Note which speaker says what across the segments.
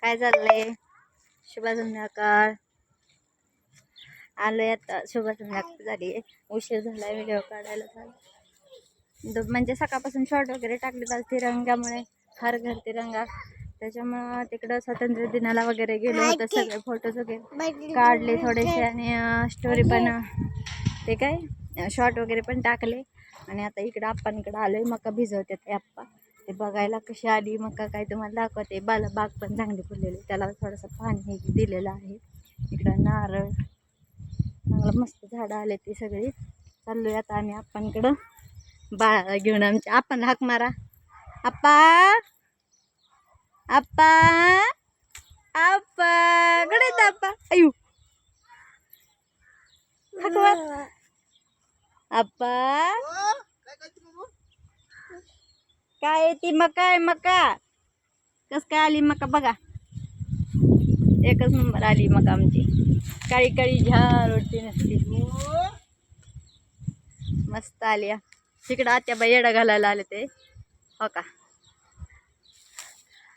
Speaker 1: काय चाललंय? शुभ संध्याकाळ. आलोय आता. शुभ संध्याकाळ झाली. उशीर झालाय व्हिडिओ काढायला झाला म्हणजे सकाळपासून शॉर्ट वगैरे टाकले आज तिरंगामुळे हर घर तिरंगा त्याच्यामुळं तिकडं स्वातंत्र्य दिनाला वगैरे गेलो होतो. सगळे फोटोज वगैरे काढले थोडेसे आणि स्टोरी पण ते काय? शॉर्ट वगैरे पण टाकले. आणि आता इकडं आप्पांकडे आलोय. मका भिजवते ते आप्पा. ते बघायला कशी आली मका काय तुम्हाला दाखवते. बाला बाग पण चांगली फुललेली त्याला थोडंसं पाणी दिलेलं आहे. इकडं नारळ. चांगलं मस्त झाडं आले ती सगळी. चाललोय आता आम्ही आपणकडं. बाळाला घेऊन आमच्या आपण हाक मारा. आप्पा! आप्पा! आप्पा! कडे आप्पा. अयू हाक मार. आप्पा! काय ती मका आहे मका. कस काय आली मका? बघा. एकच नंबर आली मका आमची. काळी काळी झाड उडती नसती. मस्त आली तिकडं आत्याबाई येडा घालायला आले ते. हो का?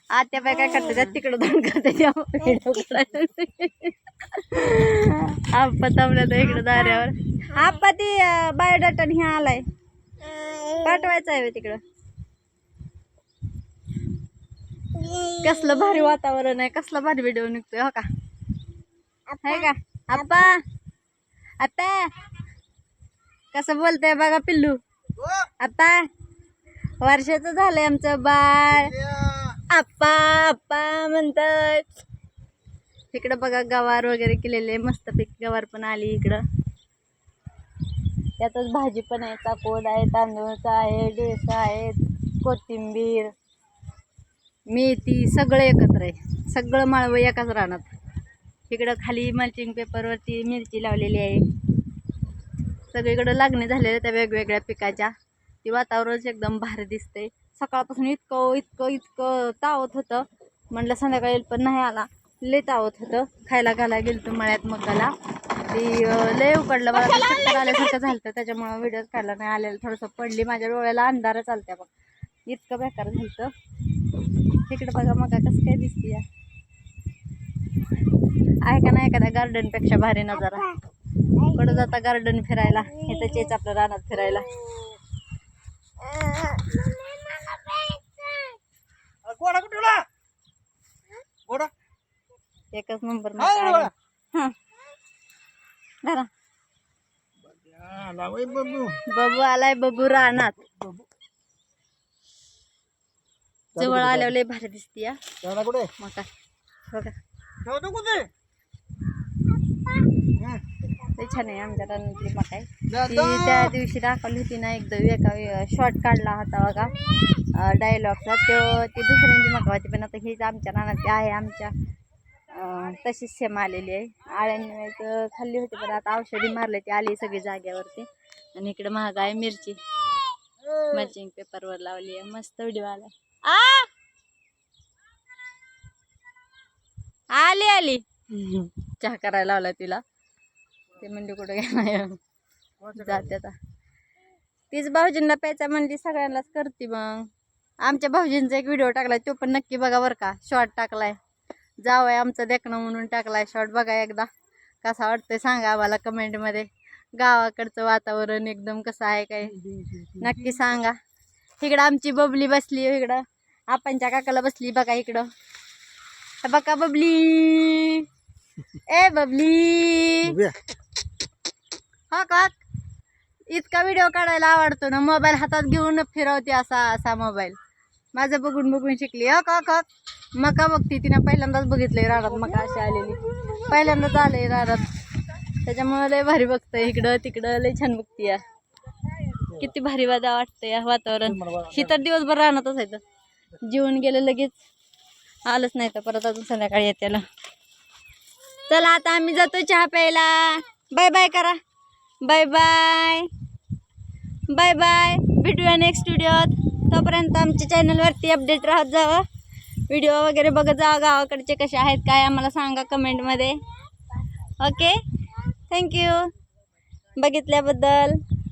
Speaker 1: आत्याबाई काय करते त्यात तिकडं दोन करते आप्पा थांबल्या तर इकडं दाऱ्यावर. आप्पा ती बायोडाटा ह्या आलाय. पाठवायचं आहे तिकडं. कसलं भारी वातावरण आहे कसला भारी व्हिडिओ निघतोय हो का? आहे का? आप्पा. आप्पा. कसं बोलतंय बघा पिल्लू. आप्पा. वर्षाचं झालंय आमचं बाळ. आप्पा आप्पा म्हणतात. इकडं बघा गवार वगैरे केलेले मस्त पीक गवार पण आली इकडं. त्यातच भाजी पण आहे चाकोड आहे तांदूळचा आहे डोसा आहे कोथिंबीर. मेथी सगळं एकत्र आहे. सगळं माळवं एकाच रानात. इकडं खाली मल्चिंग पेपरवरती मिरची लावलेली आहे. सगळीकडं लागणे झालेल्या त्या वेगवेगळ्या पिकाच्या. ती वातावरणच एकदम भारी दिसते सकाळपासून इतकं इतकं इतकं तावत होतं. म्हटलं संध्याकाळी पण नाही आला. लय तावत होतं. खायला घालायला गेलो मळ्यात मकाला. ती लय उकडलं मला चक्कर आल्यासारखं झालं त्याच्यामुळं व्हिडिओ काढला नाही. आलेलं थोडंसं पडली. माझ्या डोळ्याला अंधार चालत्या बघ. इतकं बेकार झालं इकडे बघा मका कसं काय दिसते आहे का नाही एखाद्या गार्डनपेक्षा भारी नजारा? कुठं जाता गार्डन फिरायला? इथं चेच आपलं रानात फिरायला. एकच नंबर. हं. धरा.
Speaker 2: बबू.
Speaker 1: आलाय बबू रानात. जवळ आल्यावर लय भारी दिसते या
Speaker 2: कुठे?
Speaker 1: मका बघा.
Speaker 2: ठेवतो कुठे?
Speaker 1: लय छान आहे आमच्या रानातली मका आहे
Speaker 2: जा,
Speaker 1: ती. त्या दिवशी दाखवली होती ना एकदम एका शॉर्ट काढला होता बघा डायलॉगचा तो ती दुसऱ्यांची मका होती पण आता हीच आमच्या रानातली आहे आमच्या अं, तशीच सेम आलेली आहे. आळ्यांनी तर खाल्ली होती पण आता औषधी मारले ती आली सगळी जाग्यावरती आणि इकडे महाग आहे मिरची. मर्चिंग पेपरवर लावली आहे मस्त व्हिडिओ आला आ? आली आली. चहा करायला लावला तिला. ते म्हणजे कुठं गेला जाते आता. तीच भाऊजींना प्यायचा म्हणली सगळ्यांनाच करते मग. आमच्या भाऊजींचा एक व्हिडिओ टाकलाय तो पण नक्की बघा बरं का. शॉर्ट टाकलाय. जावं आमचं देखणं म्हणून टाकलाय. शॉर्ट बघा एकदा. कसा वाटतंय सांगा आम्हाला कमेंटमध्ये गावाकडचं वातावरण एकदम कसं आहे काय? नक्की सांगा. इकडं आमची बबली बसली इकडं. आपणच्या काकाला बसली बघा इकडं. हे बघा बबली. ए बबली.
Speaker 2: उभ्या.
Speaker 1: हा का इतका व्हिडिओ काढायला आवडतो ना मोबाईल हातात घेऊन फिरवते असा असा मोबाईल माझं बघून बघून शिकली. हो का का मका बघती तिनं पहिल्यांदाच बघितलंय रानात मका अशी आलेली. पहिल्यांदाच आले रानात. त्याच्यामुळे लय भारी बघतंय इकडं तिकडं लय छान बघती या किती भारी वादा वाटतं या वातावरण ही तर दिवसभर रानातच आहे तर गेलं लगेच आलंच नाही तर परत अजून संध्याकाळी येत्याला चला आता आम्ही जातो चहा प्यायला. बाय बाय करा. बाय बाय बाय बाय भेटूया नेक्स्ट व्हिडिओत तोपर्यंत आमच्या चॅनलवरती अपडेट राहत जावं. व्हिडिओ वगैरे बघत जावं. गावाकडचे कसे आहेत काय आम्हाला सांगा कमेंटमध्ये ओके थँक्यू बघितल्याबद्दल.